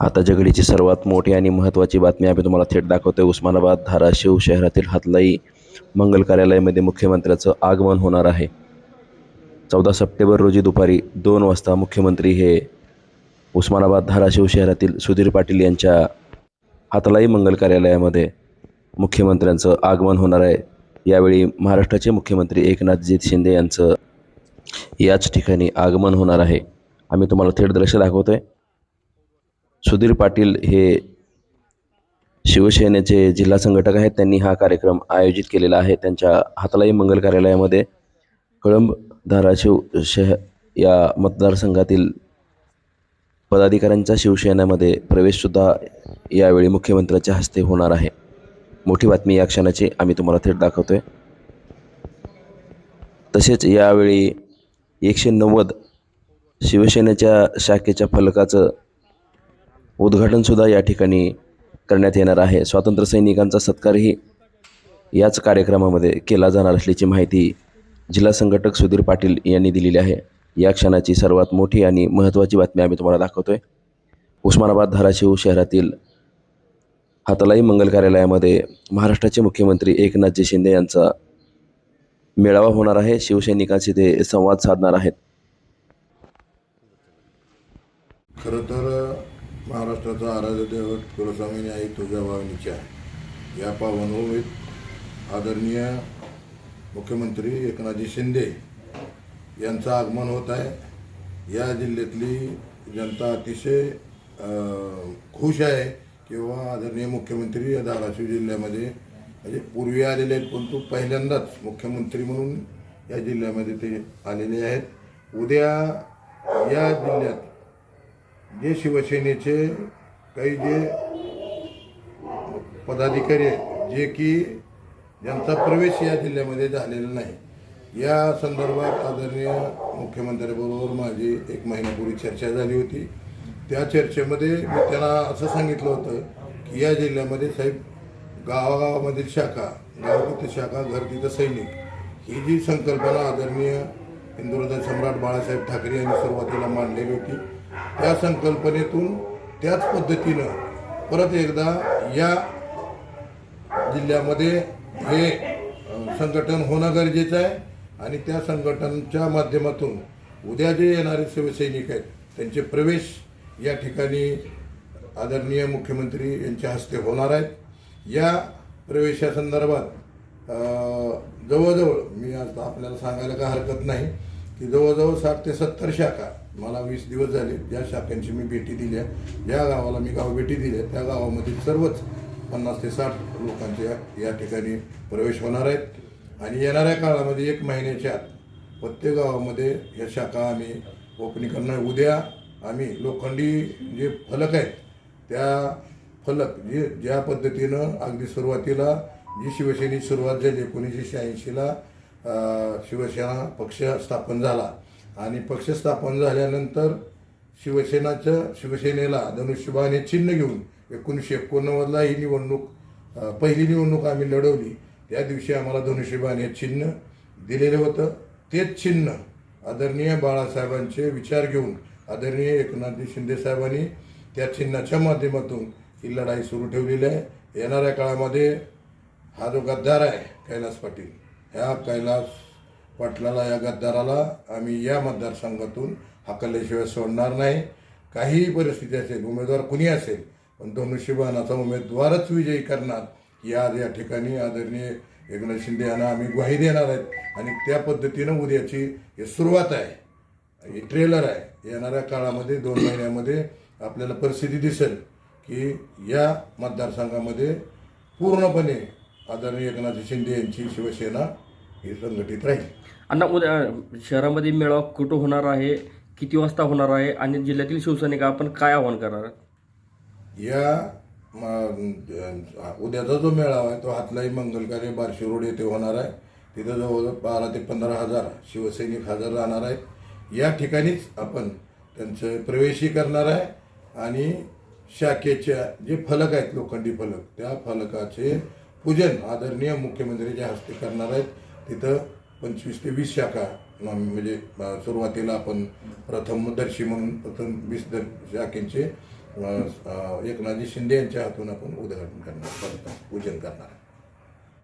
आता जगडीची सर्वात मोठी आणि महत्त्वाची बातमी आम्ही तुम्हाला थेट दाखवतोय. उस्मानाबाद धाराशिव शहरातील हातलाई मंगल कार्यालयामध्ये मुख्यमंत्र्याचं आगमन होणार आहे. चौदा सप्टेंबर रोजी दुपारी दोन वाजता मुख्यमंत्री हे उस्मानाबाद धाराशिव शहरातील सुधीर पाटील यांच्या हातलाई मंगल कार्यालयामध्ये मुख्यमंत्र्यांचं आगमन होणार आहे. यावेळी महाराष्ट्राचे मुख्यमंत्री एकनाथजीत शिंदे यांचं याच ठिकाणी आगमन होणार आहे. आम्ही तुम्हाला थेट दृश्य दाखवतो आहे सुधीर पाटील हे शिवसेनेचे जिल्हा संघटक आहेत. त्यांनी हा कार्यक्रम आयोजित केलेला आहे. त्यांच्या हातालाही मंगल कार्यालयामध्ये. कळंब धाराशिव शह या मतदारसंघातील पदाधिकाऱ्यांचा शिवसेनेमध्ये प्रवेशसुद्धा यावेळी मुख्यमंत्र्यांच्या हस्ते होणार आहे. मोठी बातमी या क्षणाची आम्ही तुम्हाला थेट दाखवतो आहे तसेच यावेळी एकशे नव्वद शिवसेनेच्या शाखेच्या फलकाचं उद्घाटनसुद्धा या ठिकाणी करण्यात येणार आहे. स्वातंत्र्य सैनिकांचा सत्कारही याच कार्यक्रमामध्ये केला जाणार असल्याची माहिती जिल्हा संघटक सुधीर पाटील यांनी दिलेली आहे. या क्षणाची सर्वात मोठी आणि महत्त्वाची बातमी आम्ही तुम्हाला दाखवतो आहे उस्मानाबाद धाराशिव शहरातील हातलाई मंगल कार्यालयामध्ये महाराष्ट्राचे मुख्यमंत्री एकनाथजी शिंदे यांचा मेळावा होणार आहे. शिवसैनिकांशी ते संवाद साधणार आहेत. खरं तर महाराष्ट्राचा आराध्य दैवत कुलस्वामीने आई तुळजाभवानीच्या या पावनभूमीत आदरणीय मुख्यमंत्री एकनाथजी शिंदे यांचं आगमन होत आहे. या जिल्ह्यातली जनता अतिशय खुश आहे किंवा आदरणीय मुख्यमंत्री या धाराशिव जिल्ह्यामध्ये म्हणजे पूर्वी आलेले आहेत परंतु पहिल्यांदाच मुख्यमंत्री म्हणून या जिल्ह्यामध्ये ते आलेले आहेत. उद्या या जिल्ह्यात जे शिवसेनेचे काही जे पदाधिकारी आहेत जे की ज्यांचा प्रवेश या जिल्ह्यामध्ये झालेला नाही या संदर्भात आदरणीय मुख्यमंत्र्यांबरोबर माझी एक महिन्यापूर्वी चर्चा झाली होती. त्या चर्चेमध्ये मी त्यांना असं सांगितलं होतं की या जिल्ह्यामध्ये साहेब गावागावामधील शाखा गाव शाखा घर तिथं सैनिक ही जी संकल्पना आदरणीय हिंदुहृदय सम्राट बाळासाहेब ठाकरे यांनी सुरुवातीला मांडलेली होती त्या संकल्पनेतून त्याच पद्धतीनं परत एकदा या जिल्ह्यामध्ये हे संघटन होणं गरजेचं आहे आणि त्या संघटनच्या माध्यमातून उद्या जे येणारे शिवसैनिक आहेत त्यांचे प्रवेश या ठिकाणी आदरणीय मुख्यमंत्री यांच्या हस्ते होणार आहेत. या प्रवेशासंदर्भात जवळजवळ मी आता आपल्याला सांगायला काय हरकत नाही की जवळजवळ साठ ते सत्तर शाखा मला वीस दिवस झाले. ज्या शाखांची मी भेटी दिल्या ज्या गावाला मी गाव भेटी दिल्या त्या गावामधील सर्वच पन्नास ते साठ लोकांच्या या ठिकाणी प्रवेश होणार आहेत. आणि येणाऱ्या काळामध्ये एक महिन्याच्या प्रत्येक गावामध्ये या शाखा आम्ही ओपनिंग करणार. उद्या आम्ही लोखंडी जे फलक आहेत त्या फलक जे ज्या पद्धतीनं अगदी सुरुवातीला जी शिवसेनेची सुरुवात झाली एकोणीसशे शहाऐंशीला शिवसेना पक्ष स्थापन झाला आणि पक्ष स्थापन झाल्यानंतर शिवसेनाच्या शिवसेनेला धनुष्यबाने चिन्ह घेऊन एकोणीसशे एकोणनव्वदला ही निवडणूक पहिली निवडणूक आम्ही लढवली. त्या दिवशी आम्हाला धनुष्यबाण हे चिन्ह दिलेलं होतं. तेच चिन्ह आदरणीय बाळासाहेबांचे विचार घेऊन आदरणीय एकनाथजी शिंदेसाहेबांनी त्या चिन्हाच्या माध्यमातून ही लढाई सुरू ठेवलेली आहे. येणाऱ्या काळामध्ये हा जो गद्दार आहे कैलास पाटील ह्या कैलास पाटलाला या गद्दाराला आम्ही या मतदारसंघातून हाकलल्याशिवाय सोडणार नाही. काहीही परिस्थिती असेल उमेदवार कुणी असेल पण धनुष्यबाणाचा उमेदवारच विजयी करणार या आज या ठिकाणी आदरणीय एकनाथ शिंदे यांना आम्ही ग्वाही देणार आहेत. आणि त्या पद्धतीनं उद्याची हे सुरुवात आहे हे ट्रेलर आहे. येणाऱ्या काळामध्ये दोन महिन्यामध्ये आपल्याला परिस्थिती दिसेल की या मतदारसंघामध्ये पूर्णपणे आदरणीय एकनाथ शिंदे यांची शिवसेना ही संघटित राहील. अण्णा उद्या शहरामध्ये मेळावा कुठं होणार आहे? किती वाजता होणार आहे? आणि जिल्ह्यातील शिवसैनिक आपण काय आवाहन करणार आहात? या म, उद्याचा जो मेळावा आहे तो हातलाई मंगलकार्य बार्शी रोड येथे होणार आहे. तिथं जवळजवळ बारा ते पंधरा हजार शिवसैनिक हजर राहणार आहेत. या ठिकाणीच आपण त्यांचं प्रवेशही करणार आहे. आणि शाखेच्या जे फलक आहेत लोखंडी फलक त्या फलकाचे पूजन आदरणीय मुख्यमंत्र्यांच्या हस्ते करणार आहेत. तिथं पंचवीस ते वीस शाखा म्हणजे सुरुवातीला आपण प्रथम दर्शी म्हणून प्रथम वीस दर शाखेचे एकनाथजी शिंदे यांच्या हातून आपण उद्घाटन करणार पूजन करणार.